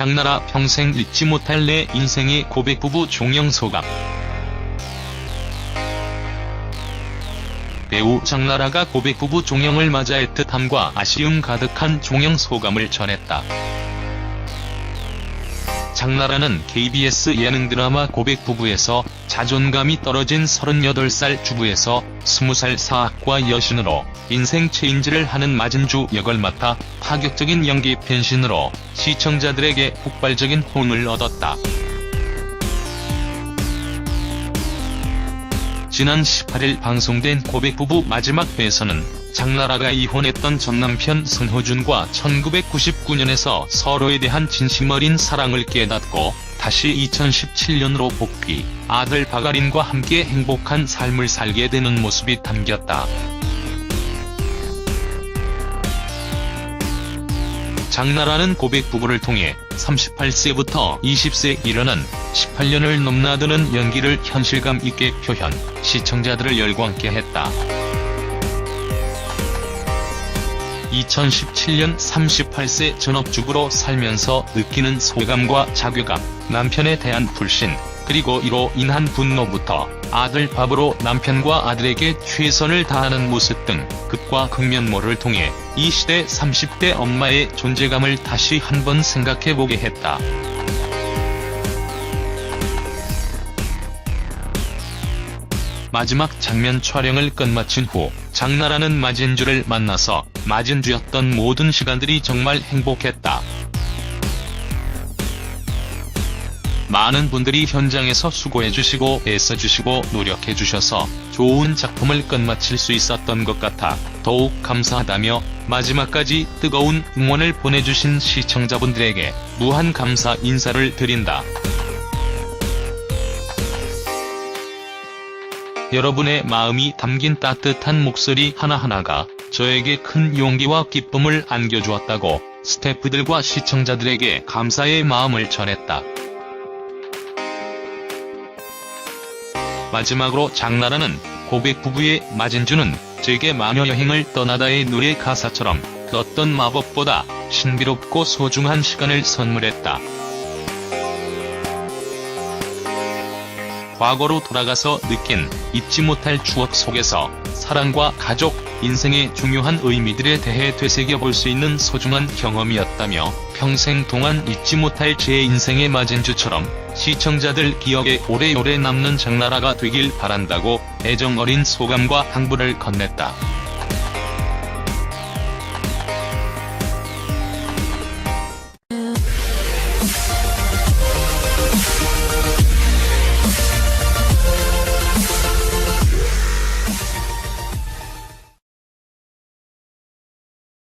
장나라 평생 잊지 못할 내 인생의 고백 부부 종영 소감. 배우 장나라가 고백 부부 종영을 맞아 애틋함과 아쉬움 가득한 종영 소감을 전했다. 장나라는 KBS 예능 드라마 고백 부부에서 자존감이 떨어진 38살 주부에서 20살 사학과 여신으로 인생 체인지를 하는 마진주 역을 맡아 파격적인 연기 변신으로 시청자들에게 폭발적인 호응을 얻었다. 지난 18일 방송된 고백 부부 마지막 회에서는 장나라가 이혼했던 전남편 선호준과 1999년에서 서로에 대한 진심 어린 사랑을 깨닫고 다시 2017년으로 복귀, 아들 박아린과 함께 행복한 삶을 살게 되는 모습이 담겼다. 장나라는 고백 부부를 통해 38세부터 20세 이르는 18년을 넘나드는 연기를 현실감 있게 표현, 시청자들을 열광케 했다. 2017년 38세 전업주부로 살면서 느끼는 소감과 자괴감, 남편에 대한 불신, 그리고 이로 인한 분노부터 아들 밥으로 남편과 아들에게 최선을 다하는 모습 등 극과 극면모를 통해 이 시대 30대 엄마의 존재감을 다시 한번 생각해보게 했다. 마지막 장면 촬영을 끝마친 후 장나라는 마진주를 만나서 마진주였던 모든 시간들이 정말 행복했다. 많은 분들이 현장에서 수고해주시고 애써주시고 노력해주셔서 좋은 작품을 끝마칠 수 있었던 것 같아 더욱 감사하다며 마지막까지 뜨거운 응원을 보내주신 시청자분들에게 무한 감사 인사를 드린다. 여러분의 마음이 담긴 따뜻한 목소리 하나하나가 저에게 큰 용기와 기쁨을 안겨주었다고 스태프들과 시청자들에게 감사의 마음을 전했다. 마지막으로 장나라는 고백 부부의 마진주는 제게 마녀 여행을 떠나다의 노래 가사처럼 그 어떤 마법보다 신비롭고 소중한 시간을 선물했다. 과거로 돌아가서 느낀 잊지 못할 추억 속에서 사랑과 가족, 인생의 중요한 의미들에 대해 되새겨 볼 수 있는 소중한 경험이었다며 평생 동안 잊지 못할 제 인생의 마진주처럼 시청자들 기억에 오래오래 남는 장나라가 되길 바란다고 애정 어린 소감과 당부를 건넸다.